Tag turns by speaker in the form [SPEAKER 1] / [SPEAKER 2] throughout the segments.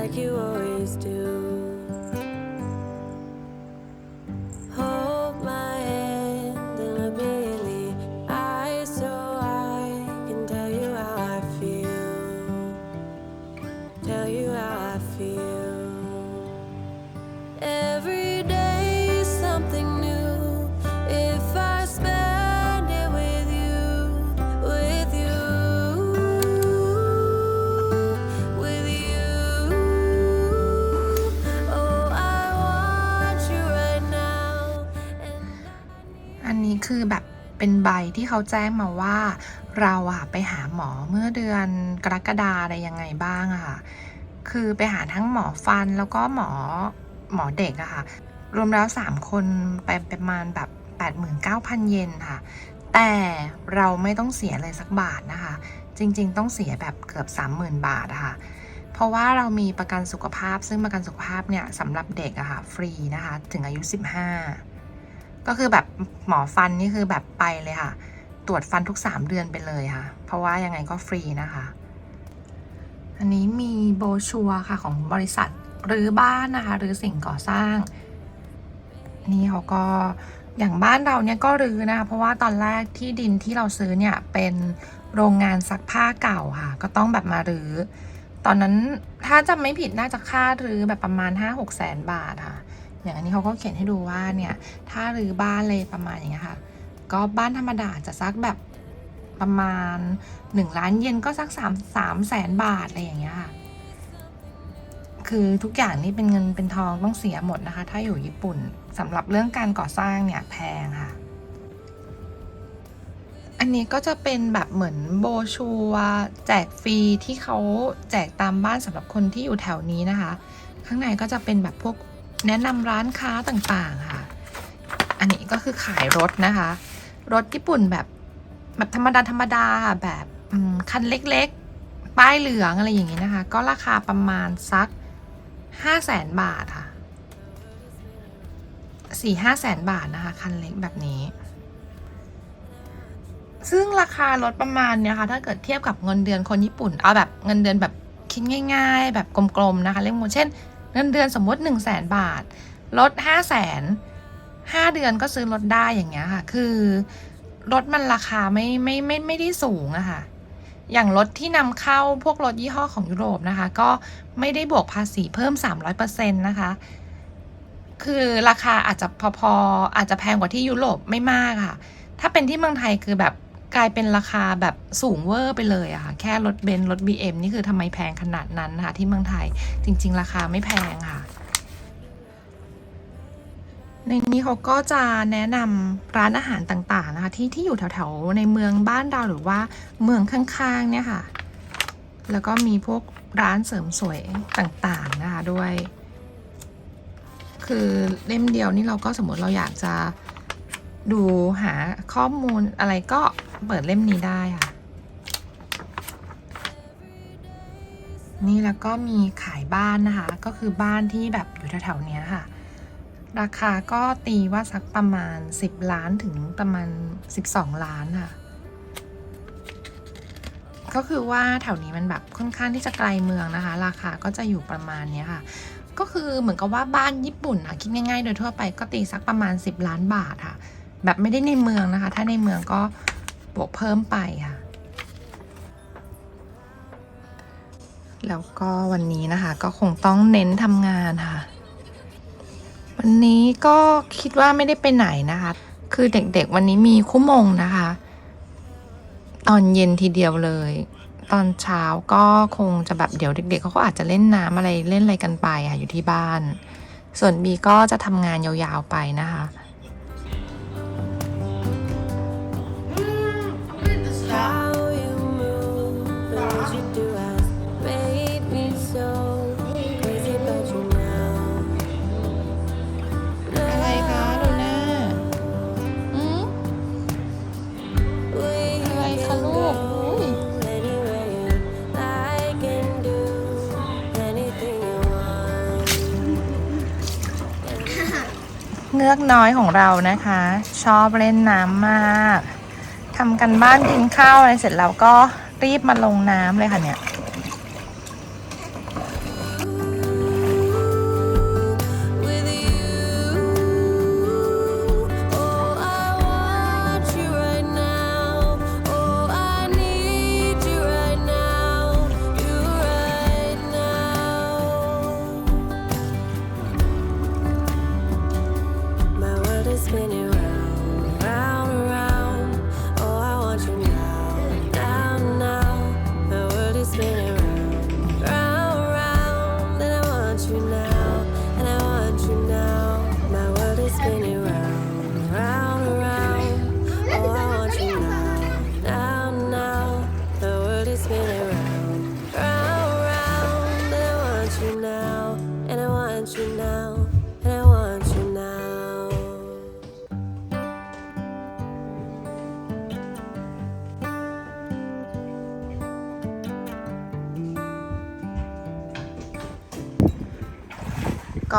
[SPEAKER 1] Like you always do.
[SPEAKER 2] เป็นใบที่เขาแจ้งมาว่า เราอะไปหาหมอเมื่อเดือนกรกฎาอะไรยังไงบ้างอะค่ะ คือไปหาทั้งหมอฟันแล้วก็หมอหมอเด็กอะค่ะ รวมแล้ว 3 คนไปประมาณแบบ 89,000 เยนค่ะ แต่เราไม่ต้องเสียเลยสักบาทนะคะ จริงๆ ต้องเสียแบบเกือบ 30,000 บาทอะค่ะเพราะว่าเรามีประกันสุขภาพซึ่งประกันสุขภาพเนี่ยสำหรับเด็กอะค่ะฟรีนะคะ ถึงอายุ 15 ก็คือแบบหมอฟันนี่คือแบบไปเลยค่ะ ตรวจฟันทุก 3 เดือนไปเลยค่ะ เพราะว่ายังไงก็ฟรีนะคะ อันนี้มีโบชัวร์ค่ะของบริษัทหรือบ้านนะคะหรือสิ่งก่อสร้าง นี่เขาก็อย่างบ้านเราเนี่ยก็รื้อนะคะเพราะว่าตอนแรกที่ดินที่เราซื้อเนี่ยเป็นโรงงานซักผ้าเก่าค่ะ ก็ต้องแบบมารื้อตอนนั้นถ้าจำไม่ผิดน่าจะค่ารื้อแบบประมาณ 5-6แสนบาทค่ะ อย่างอันนี้เขาก็เขียนให้ดูว่าเนี่ยถ้ารื้อบ้านเลยประมาณอย่างเงี้ยค่ะ ก็บ้านธรรมดาจะซักแบบประมาณ 1 ล้านเยนก็สัก3 3แสนบาทอะไรอย่างเงี้ยค่ะ คือทุกอย่างนี่เป็นเงินเป็นทองต้องเสียหมดนะคะ ถ้าอยู่ญี่ปุ่นสำหรับเรื่องการก่อสร้างเนี่ยแพงค่ะ อันนี้ก็จะเป็นแบบเหมือนโบชัวร์แจกฟรีที่เขาแจกตามบ้านสำหรับคนที่อยู่แถวนี้นะคะ ข้างในก็จะเป็นแบบพวก แนะนำร้านค้าต่างๆค่ะ อันนี้ก็คือขายรถนะคะ รถญี่ปุ่นแบบแบบธรรมดาธรรมดาแบบคันเล็กๆ ป้ายเหลืองอะไรอย่างนี้นะคะ ก็ราคาประมาณสักห้าแสนบาทค่ะสี่ห้าแสนบาทนะคะ คันเล็กแบบนี้ ซึ่งราคารถประมาณเนี้ยค่ะ ถ้าเกิดเทียบกับเงินเดือนคนญี่ปุ่น เอาแบบเงินเดือนแบบคิดง่าย ๆ แบบกลมๆนะคะเรียกว่าเช่น เงินเดือนสมมติ1 0 0 0 0แสนบาท ลด 5 0 0แสนห้าเดือนก็ซื้อรถได้อย่างเงี้ยค่ะ คือรถมันราคาไม่ไม่ไม่ไม่ได้สูงอะค่ะ อย่างรถที่นำเข้าพวกรถยี่ห้อของยุโรปนะคะ ก็ไม่ได้บวกภาษีเพิ่ม 300%นะคะ คือราคาอาจจะพอๆอาจจะแพงกว่าที่ยุโรปไม่มากค่ะ ถ้าเป็นที่เมืองไทยคือแบบ กลายเป็นราคาแบบสูงเวอร์ไปเลยอะค่ะ แค่รถเบนซ์รถ BM นี่คือทำไมแพงขนาดนั้นนะคะที่เมืองไทยจริง ๆ ราคาไม่แพงค่ะ ในนี้เขาก็จะแนะนำร้านอาหารต่างๆนะคะที่ที่อยู่แถวๆในเมืองบ้านเราหรือว่าเมืองข้างๆเนี่ยค่ะ แล้วก็มีพวกร้านเสริมสวยต่างๆนะคะด้วย คือเล่มเดียวนี่เราก็สมมติเราอยากจะ ดูหาข้อมูลอะไรก็เปิดเล่มนี้ได้ค่ะ นี่แล้วก็มีขายบ้านนะคะ ก็คือบ้านที่แบบอยู่แถวๆเนี้ยค่ะ ราคาก็ตีว่าสักประมาณ 10 ล้านถึงประมาณ 12 ล้านค่ะ ก็คือว่าแถวนี้มันแบบค่อนข้างที่จะไกลเมืองนะคะ ราคาก็จะอยู่ประมาณเนี้ยค่ะก็คือเหมือนกับว่าบ้านญี่ปุ่นอะคิดง่ายๆ โดยทั่วไปก็ตีสักประมาณ 10 ล้านบาทค่ะ แบบไม่ได้ในเมืองนะคะ ถ้าในเมืองก็บวกเพิ่มไปค่ะ แล้วก็วันนี้นะคะก็คงต้องเน้นทำงานค่ะ วันนี้ก็คิดว่าไม่ได้ไปไหนนะคะ คือเด็กๆวันนี้มีคู่มงนะคะ ตอนเย็นทีเดียวเลย ตอนเช้าก็คงจะแบบเดี๋ยวเด็ก ๆเขาก็อาจจะเล่นน้ำอะไรเล่นอะไรกันไปค่ะอยู่ที่บ้าน ส่วนบีก็จะทำงานยาวๆไปนะคะ อกน้อยของเรานะคะ ชอบเล่นน้ำมากทำกันบ้านกินข้าวอะไรเสร็จแล้วก็รีบมาลงน้ำเลยค่ะเนี่ย
[SPEAKER 1] Yeah.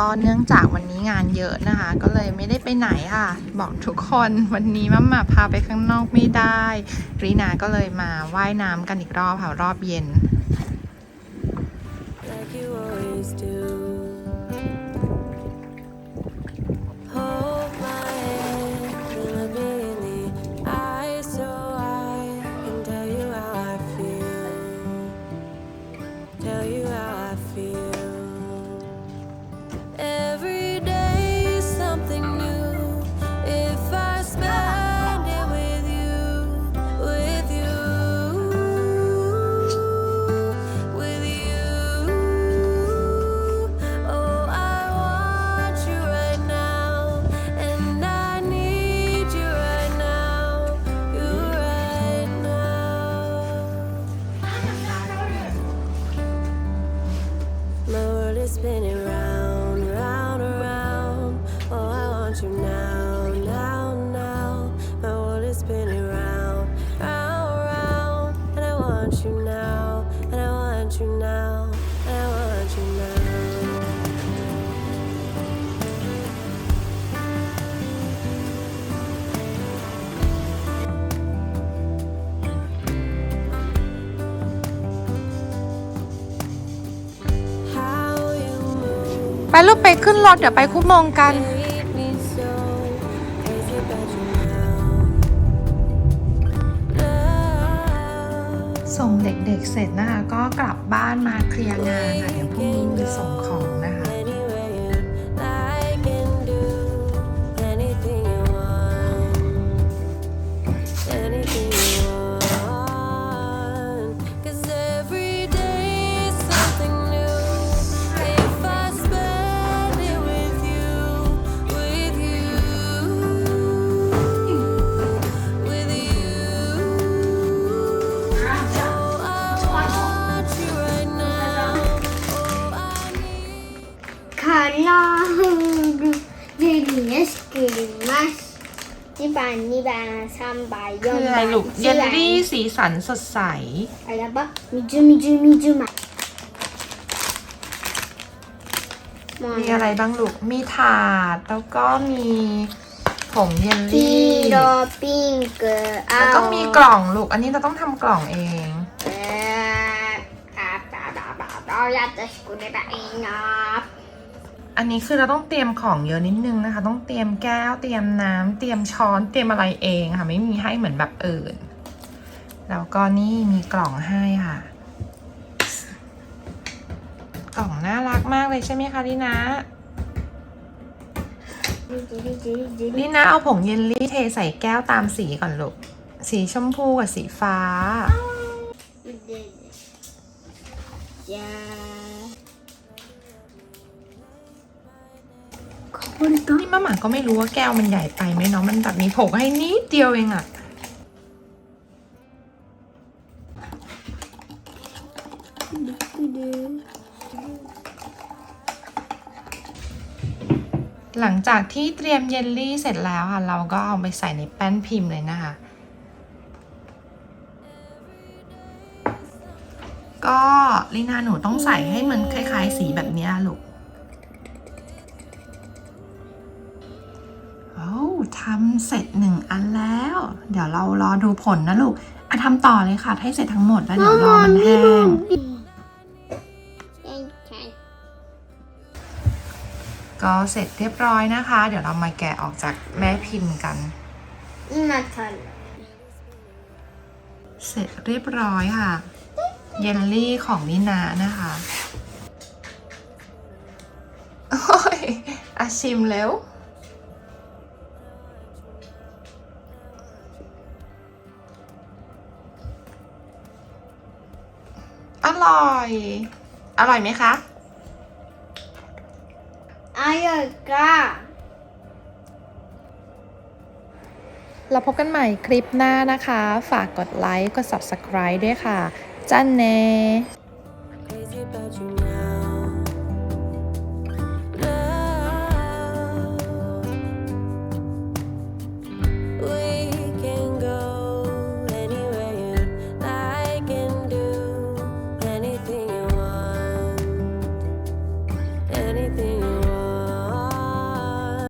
[SPEAKER 2] ก็เนื่องจากวันนี้งานเยอะนะคะ ก็เลยไม่ได้ไปไหนค่ะ บอกทุกคนวันนี้มัมมาพาไปข้างนอกไม่ได้ รีนาก็เลยมาว่ายน้ำกันอีกรอบค่ะรอบเย็น
[SPEAKER 1] like you always do. Hold
[SPEAKER 2] ไปลูกไปขึ้นรถเดี๋ยวไปคุ้มงกัน ส่งเด็กๆเสร็จนะคะก็กลับบ้านมาเคลียร์งานค่ะเดี๋ยวพรุ่งนี้มีส่งของ
[SPEAKER 1] ที่บา
[SPEAKER 3] นนี่บานซัมบายยอน
[SPEAKER 2] คืออะไรลูกเยลลี่สีสันสดใส
[SPEAKER 3] อะไรบ้างมิจูมิจู
[SPEAKER 2] มิจูมามีอะไรบ้างลูก มีถาด แล้วก็มีผงเยลลี่
[SPEAKER 3] โดปิ้งเกอร์
[SPEAKER 2] แล้วก็มีกล่องลูก อันนี้เราต้องทำกล่องเอง
[SPEAKER 3] เออราอยากจะสกุลใแบบเอ
[SPEAKER 2] งนะ อันนี้คือเราต้องเตรียมของเยอะนิดนึงนะคะ ต้องเตรียมแก้ว เตรียมน้ำเตรียมช้อน เตรียมอะไรเองค่ะ ไม่มีให้เหมือนแบบอื่น แล้วก็นี่มีกล่องให้ค่ะ กล่องน่ารักมากเลยใช่ไหมคะลีนะลีนะเอาผงเยลลี่เทใส่แก้วตามสีก่อนลูก สีชมพูกับสีฟ้า
[SPEAKER 3] 呀。
[SPEAKER 2] นี่มะหมาก็ไม่รู้ว่าแก้วมันใหญ่ไปไหมเนาะมันแบบมีผงให้นิดเดียวเองอะหลังจากที่เตรียมเยลลี่เสร็จแล้วค่ะ เราก็เอาไปใส่ในแป้นพิมพ์เลยนะคะ ก็ลีนาหนูต้องใส่ให้มันคล้าย ๆ สีแบบนี้ลูก ทำเสร็จหนึ่งอันแล้ว เดี๋ยวเรารอดูผลนะลูกอะทำต่อเลยค่ะ ให้เสร็จทั้งหมดแล้วเดี๋ยวรอมันแห้งก็เสร็จเรียบร้อยนะคะ เดี๋ยวเรามาแกะออกจากแม่พิมพ์กัน
[SPEAKER 3] มาทัน
[SPEAKER 2] เสร็จเรียบร้อยค่ะ เยลลี่ของนินานะคะ โอ้ยอาชิมแล้ว อร่อย อร่อยไหมคะ
[SPEAKER 3] อร่อยค่ะ
[SPEAKER 2] เราพบกันใหม่คลิปหน้านะคะ ฝากกดไลค์ กด subscribe ด้วยค่ะ จันเน